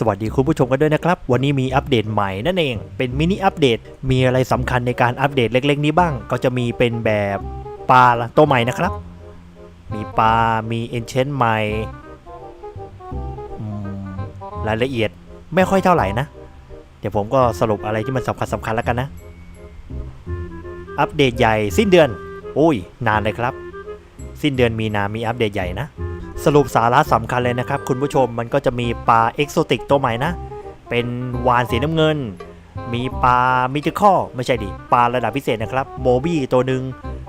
สวัสดีคุณผู้ชมกันด้วยนะครับ วันนี้มีอัปเดตใหม่นั่นเอง เป็นมินิอัปเดต มีอะไรสำคัญในการอัปเดตเล็ก ๆ นี้บ้าง ก็จะมีเป็นแบบปลาตัวใหม่นะครับ มีปลา มีเอนเชนใหม่รายละเอียดไม่ค่อยเท่าไหร่นะ เดี๋ยวผมก็สรุปอะไรที่มันสำคัญสำคัญแล้วกันนะ อัปเดตใหญ่สิ้นเดือนอุ้ย นานเลยครับ สิ้นเดือนมีนามีอัปเดตใหญ่นะ สรุปสาระสำคัญเลยนะครับ คุณผู้ชมมันก็จะมีปลาเอกโซติกตัวใหม่นะ เป็นวานสีน้ำเงิน มีปลามิจิคอไม่ใช่ดิปลาระดับพิเศษนะครับโมบี้ตัวหนึ่ง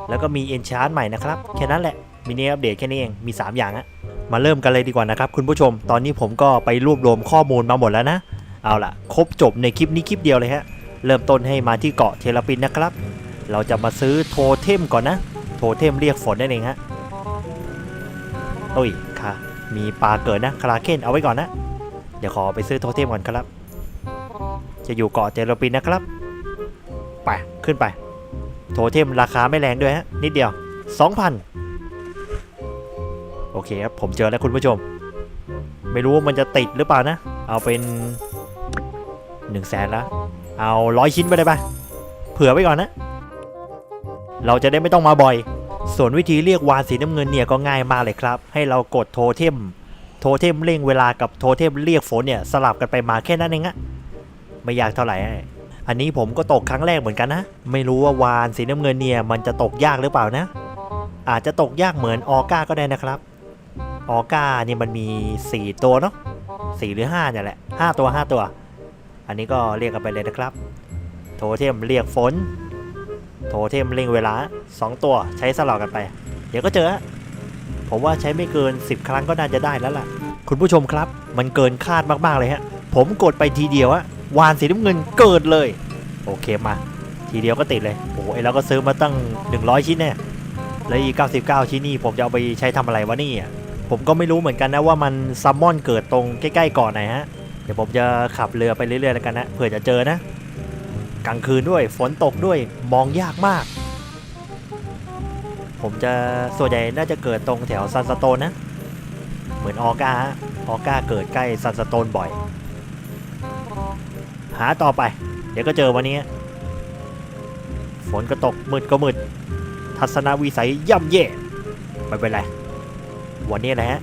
แล้วก็มีเอนชาร์ใหม่นะครับ แค่นั้นแหละมินิอัปเดตแค่นี้เองมี 3 อย่างอะมาเริ่มกันเลยดีกว่านะครับ คุณผู้ชม ตอนนี้ผมก็ไปรวบรวมข้อมูลมาหมดแล้วนะ เอาล่ะ ครบจบในคลิปนี้คลิปเดียวเลยฮะ เริ่มต้นให้มาที่เกาะเทราปินนะครับ เราจะมาซื้อโทเทมก่อนนะ โทเทมเรียกฝนนั่นเองฮะ โอ้ยค่ะ มีปลาเกิดนะคาราเคนเอาไว้ก่อนนะ เดี๋ยวขอไปซื้อโทเทมก่อนครับ จะอยู่เกาะเจโรปินนะครับไปขึ้นไป โทเทมราคาไม่แรงด้วยฮะนิดเดียว 2,000 โอเคครับผมเจอแล้วคุณผู้ชม ไม่รู้ว่ามันจะติดหรือเปล่านะ เอาเป็น1นึ่งแสนละเอาร้อยชิ้นไปเลยไปเผื่อไว้ก่อนนะ เราจะได้ไม่ต้องมาบ่อย ส่วนวิธีเรียกวานสีน้ำเงินเนี่ยก็ง่ายมากเลยครับ ให้เรากดโทเทม โทเทมเร่งเวลากับโทเทมเรียกฝนเนี่ยสลับกันไปมาแค่นั้นเองอะไม่ยากเท่าไหร่ อันนี้ผมก็ตกครั้งแรกเหมือนกันนะ ไม่รู้ว่าวานสีน้ำเงินเนี่ยมันจะตกยากหรือเปล่านะ อาจจะตกยากเหมือนออก้าก็ได้นะครับออก้านี่มันมี 4 ตัวเนาะสี่หรือ5เนี่ยแหละ 5 ตัว 5 ตัว อันนี้ก็เรียกกันไปเลยนะครับ โทเทมเรียกฝน โทเทมเร่งเวลา 2 ตัวใช้สลับกันไป เดี๋ยวก็เจอ ผมว่าใช้ไม่เกิน 10 ครั้งก็น่าจะได้แล้วล่ะ คุณผู้ชมครับ มันเกินคาดมากๆเลยฮะ ผมกดไปทีเดียวอะวานสีน้ำเงินเกิดเลย โอเคมา ทีเดียวก็ติดเลยโอ้ยเราก็ซื้อมาตั้ง 100 ชิ้นเนี่ยแล้วอีก99 ชิ้นนี่ผมจะเอาไปใช้ทำอะไรวะนี่ผมก็ไม่รู้เหมือนกันนะว่ามันซัมมอนเกิดตรงใกล้ๆเก่อนไหนฮะเดี๋ยวผมจะขับเรือไปเรื่อยๆแล้วกันนะเผื่อจะเจอนะ ลางคืนด้วย ฝนตกด้วยมองยากมาก ผมจะส่วนใหญ่น่าจะเกิดตรงแถวซันสโตนนะ เหมือนออก้าฮะออก้าเกิดใกล้ซันสโตนบ่อย หาต่อไป เดี๋ยวก็เจอวันนี้ ฝนก็ตกมืดก็มืด ทัศนวิสัยย่ำแย่ไม่เป็นไรวันนี้แหละฮะ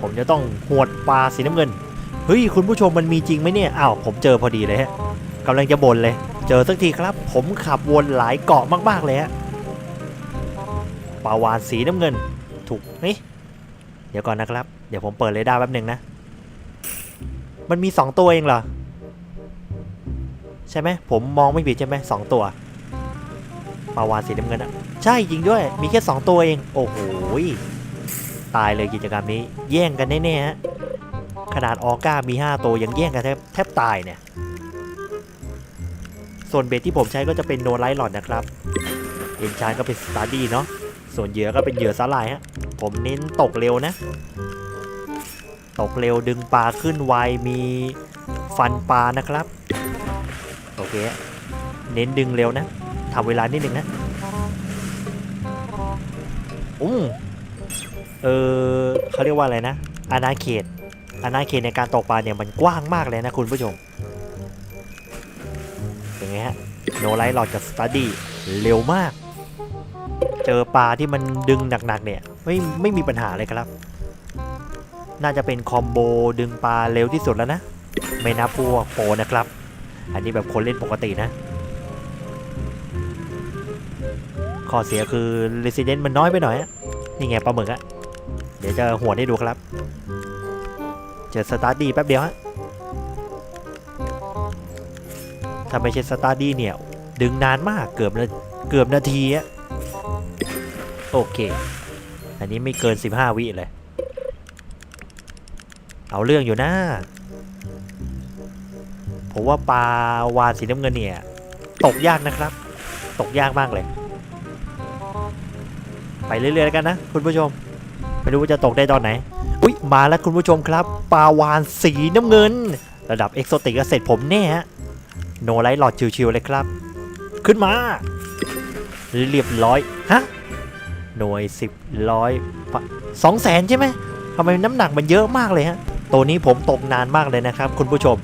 ผมจะต้องหวดปลาสีน้ำเงิน เฮ้ย คุณผู้ชมมันมีจริงไหมเนี่ย อ้าว ผมเจอพอดีเลยฮะกำลังจะบ่นเลย เจอสักทีครับ ผมขับวนหลายเกาะมากๆเลยฮะปลาวานสีน้ำเงิน ถูกเฮ้ยเดี๋ยวก่อนนะครับ เดี๋ยวผมเปิดเรดาร์แป๊บหนึ่งนะ มันมี 2 ตัวเองเหรอ ใช่ไหมผมมองไม่ผิดใช่ไหมสองตัวปลาวานสีน้ำเงินอะใช่จริงด้วย มีแค่ 2 ตัวเอง โอ้โหตายเลยกิจกรรมนี้ แย่งกันแน่ๆฮะขนาดออก้ามี 5 ตัวยังแย่งกันแทบแทบตายเนี่ย ส่วนเบสที่ผมใช้ก็จะเป็นโนไลท์หลอดนะครับเอนชานก็เป็นสตาร์ดี้เนาะส่วนเหยื่อก็เป็นเหยื่อสาลายฮะผมเน้นตกเร็วนะ ตกเร็วดึงปลาขึ้นไวมีฟันปลานะครับ โอเค เน้นดึงเร็วนะทำเวลานิดนึงนะอืมเออเขาเรียกว่าอะไรนะอาณาเขตอาณาเขตในการตกปลาเนี่ยมันกว้างมากเลยนะคุณผู้ชม เป็นไงฮะโนไลท์หลอดกับสตาร์ดี้เร็วมาก เจอปลาที่มันดึงหนักๆเนี่ยไม่ไม่มีปัญหาเลยครับ น่าจะเป็นคอมโบดึงปลาเร็วที่สุดแล้วนะ ไม่นับพวกโปนะครับ อันนี้แบบคนเล่นปกตินะ ข้อเสียคือ Resident มันน้อยไปหน่อยอะนี่ไงปลาหมึกอะเดี๋ยวจะหัวนให้ดูครับ เจอสตาร์ดี้แป๊บเดียวฮะ ถ้าไม่ใช่สตาร์ดี้เนี่ย ดึงนานมากเกือบนาเกือบนาทีอะโอเค อันนี้ไม่เกิน 15 วิเลย เอาเรื่องอยู่นะผมว่าปลาวานสีน้ำเงินเนี่ย ตกยากนะครับ ตกยากมากเลย ไปเรื่อยๆแล้วกันนะ คุณผู้ชม ไม่รู้ว่าจะตกได้ตอนไหน อุ๊ย มาแล้วคุณผู้ชมครับ ปลาวานสีน้ำเงิน ระดับเอกโซติกเสร็จผมแน่ฮะ โนไลท์หลอดชิวๆเลยครับ ขึ้นมา เรียบร้อย ฮะ หน่วยสิบร้อยสองแสนใช่ไหมทำไมน้ำหนักมันเยอะมากเลยฮะ ตัวนี้ผมตกนานมากเลยนะครับ คุณผู้ชม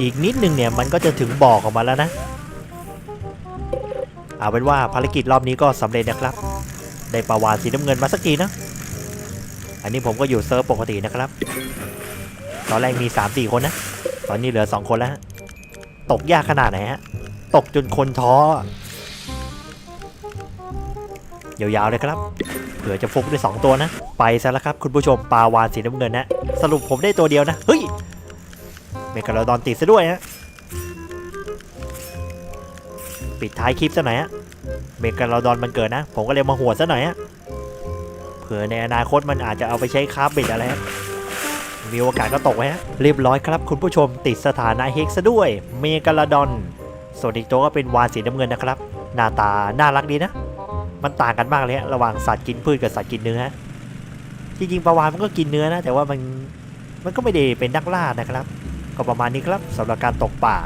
อีกนิดนึงเนี่ยมันก็จะถึงบ่อของมันแล้วนะ เอาเป็นว่าภารกิจรอบนี้ก็สำเร็จนะครับ ได้ปลาวานสีน้ำเงินมาสักทีนะ อันนี้ผมก็อยู่เซิร์ฟปกตินะครับ ตอนแรกมี 3-4 คนนะ ตอนนี้เหลือ 2 คนแล้วฮะ ตกยากขนาดไหนฮะ ตกจนคนท้อยาวๆเลยครับ เผื่อจะฟุกได้ 2 ตัวนะ ไปซะแล้วครับคุณผู้ชมปลาวานสีน้ำเงินนะ สรุปผมได้ตัวเดียวนะ เฮ้ย เมกาโลดอนติดซะด้วยฮะปิดท้ายคลิปซะหน่อยฮะ เมกาโลดอนมันเกิดนะ ผมก็เลยมาหัวซะหน่อยฮะ เผื่อในอนาคตมันอาจจะเอาไปใช้คราฟเบ็ดอะไรฮะ มีโอกาสก็ตกไว้ฮะเรียบร้อยครับ คุณผู้ชมติดสถานะเฮกซะด้วย เมกาลาดอน ส่วนอีกตัวก็เป็นวานสีน้ำเงินนะครับ หน้าตาน่ารักดีนะ มันต่างกันมากเลยฮะระหว่างสัตว์กินพืชกับสัตว์กินเนื้อจริงๆปลาวานมันก็กินเนื้อนะ แต่ว่ามันมันก็ไม่ได้เป็นนักล่านะครับ ก็ประมาณนี้ครับสำหรับการตกป่า